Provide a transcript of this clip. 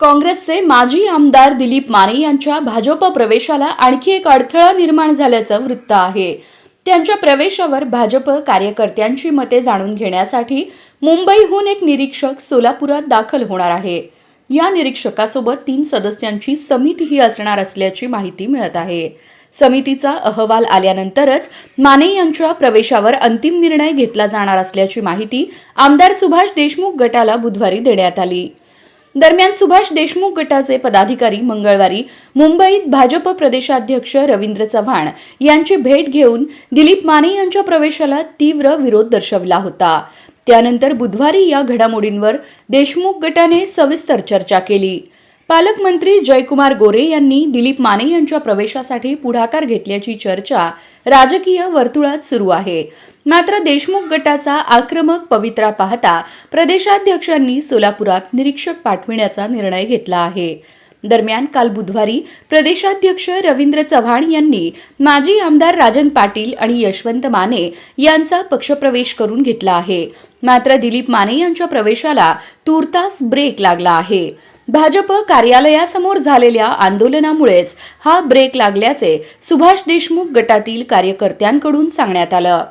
काँग्रेसचे माजी आमदार दिलीप माने यांच्या भाजप प्रवेशाला आणखी एक अडथळा निर्माण झाल्याचं वृत्त आहे. त्यांच्या प्रवेशावर भाजप कार्यकर्त्यांची मते जाणून घेण्यासाठी मुंबईहून एक निरीक्षक सोलापुरात दाखल होणार आहे. या निरीक्षकासोबत तीन सदस्यांची समितीही असणार असल्याची माहिती मिळत आहे. समितीचा अहवाल आल्यानंतरच माने यांच्या प्रवेशावर अंतिम निर्णय घेतला जाणार असल्याची माहिती आमदार सुभाष देशमुख गटाला बुधवारी देण्यात आली. दरम्यान सुभाष देशमुख गटाचे पदाधिकारी मंगळवारी मुंबईत भाजप प्रदेशाध्यक्ष रवींद्र चव्हाण यांची भेट घेऊन दिलीप माने यांच्या प्रवेशाला तीव्र विरोध दर्शवला होता. त्यानंतर बुधवारी या घडामोडींवर देशमुख गटाने सविस्तर चर्चा केली. पालकमंत्री जयकुमार गोरे यांनी दिलीप माने यांच्या प्रवेशासाठी पुढाकार घेतल्याची चर्चा राजकीय वर्तुळात सुरू आहे. मात्र देशमुख गटाचा आक्रमक पवित्रा पाहता प्रदेशाध्यक्षांनी सोलापुरात निरीक्षक पाठविण्याचा निर्णय घेतला आहे. दरम्यान काल बुधवारी प्रदेशाध्यक्ष रवींद्र चव्हाण यांनी माजी आमदार राजन पाटील आणि यशवंत माने यांचा पक्षप्रवेश करून घेतला आहे. मात्र दिलीप माने यांच्या प्रवेशाला तूर्तास ब्रेक लागला आहे. भाजप कार्यालयासमोर झालेल्या आंदोलनामुळेच हा ब्रेक लागल्याचे सुभाष देशमुख गटातील कार्यकर्त्यांकडून सांगण्यात आलं.